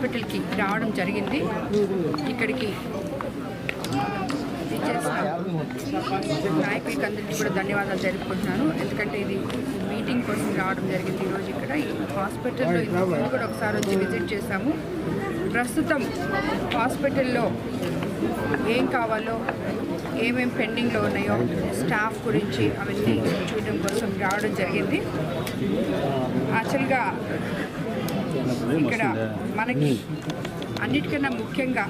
హాస్పిటల్కి రావడం జరిగింది. ఇక్కడికి ఇచ్చేసిన నాయకులకి అందరికీ కూడా ధన్యవాదాలు తెలుపుకుంటున్నాను. ఎందుకంటే ఇది మీటింగ్ కోసం రావడం జరిగింది ఈరోజు ఇక్కడ. ఈ హాస్పిటల్లో ఇంతకుముందు కూడా ఒకసారి వచ్చి విజిట్ చేశాము. ప్రస్తుతం హాస్పిటల్లో ఏం కావాలో ఏమేమి పెండింగ్లో ఉన్నాయో స్టాఫ్ గురించి అవన్నీ చూడడం కోసం రావడం జరిగింది. యాక్చువల్గా ఇక్కడ మనకి అన్నిటికన్నా ముఖ్యంగా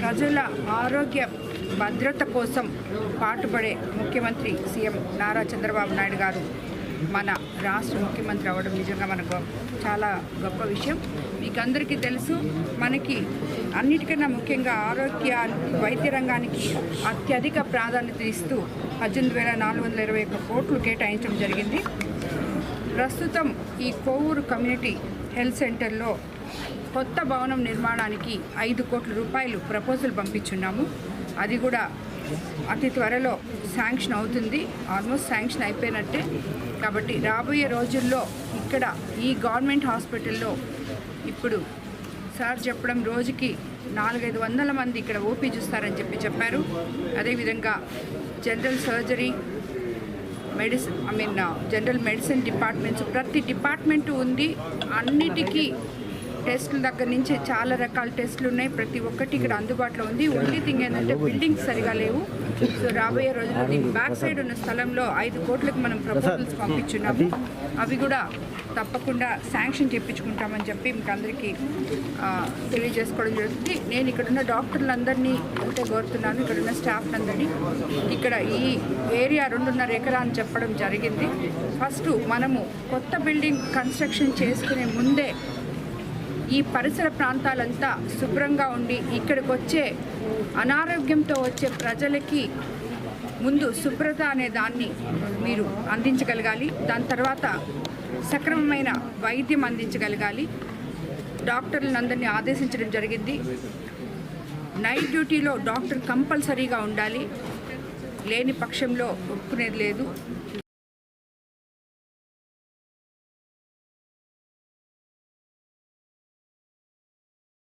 ప్రజల ఆరోగ్య భద్రత కోసం పాటుపడే ముఖ్యమంత్రి సీఎం నారా చంద్రబాబు నాయుడు గారు మన రాష్ట్ర ముఖ్యమంత్రి అవ్వడం నిజంగా మనకు చాలా గొప్ప విషయం. మీకు అందరికీ తెలుసు మనకి అన్నిటికన్నా ముఖ్యంగా ఆరోగ్య వైద్య రంగానికి అత్యధిక ప్రాధాన్యత ఇస్తూ పద్దెనిమిది వేల నాలుగు వందల ఇరవై ఒక్క కోట్లు కేటాయించడం జరిగింది. ప్రస్తుతం ఈ కోవూరు కమ్యూనిటీ హెల్త్ సెంటర్లో కొత్త భవనం నిర్మాణానికి ఐదు కోట్ల రూపాయలు ప్రపోజల్ పంపించున్నాము. అది కూడా అతి త్వరలో శాంక్షన్ అవుతుంది. ఆల్మోస్ట్ శాంక్షన్ అయిపోయినట్టే. కాబట్టి రాబోయే రోజుల్లో ఇక్కడ ఈ గవర్నమెంట్ హాస్పిటల్లో ఇప్పుడు సార్ చెప్పడం రోజుకి నాలుగైదు వందల మంది ఇక్కడ ఓపీ చూస్తారని చెప్పి చెప్పారు. అదేవిధంగా general surgery medicine I mean general medicine departments ప్రతి డిపార్ట్మెంటు ఉంది. అన్నిటికీ టెస్టుల దగ్గర నుంచి చాలా రకాల టెస్టులు ఉన్నాయి. ప్రతి ఒక్కటి ఇక్కడ అందుబాటులో ఉంది. ఓన్లీ థింగ్ ఏంటంటే బిల్డింగ్స్ సరిగా లేవు. సో రాబోయే రోజుల్లో దీని బ్యాక్ సైడ్ ఉన్న స్థలంలో ఐదు కోట్లకు మనం ప్రపోజల్స్ పంపించున్నాము. అవి కూడా తప్పకుండా శాంక్షన్ చేయించుకుంటామని చెప్పి మీకు అందరికీ తెలియజేసుకోవడం జరుగుతుంది. నేను ఇక్కడున్న డాక్టర్లందరినీ ఒకటే కోరుతున్నాను. ఇక్కడున్న స్టాఫ్ అందరినీ ఇక్కడ ఈ ఏరియా రెండున్నర ఎకరా అని చెప్పడం జరిగింది. ఫస్ట్ మనము కొత్త బిల్డింగ్ కన్స్ట్రక్షన్ చేసుకునే ముందే ఈ పరిసర ప్రాంతాలంతా శుభ్రంగా ఉండి ఇక్కడికి వచ్చే అనారోగ్యంతో వచ్చే ప్రజలకి ముందు శుభ్రత అనే దాన్ని మీరు అందించగలగాలి. దాని తర్వాత సక్రమమైన వైద్యం అందించగలగాలి. డాక్టర్లందరినీ ఆదేశించడం జరిగింది. నైట్ డ్యూటీలో డాక్టర్ కంపల్సరీగా ఉండాలి. లేని పక్షంలో ఒప్పుకునేది లేదు.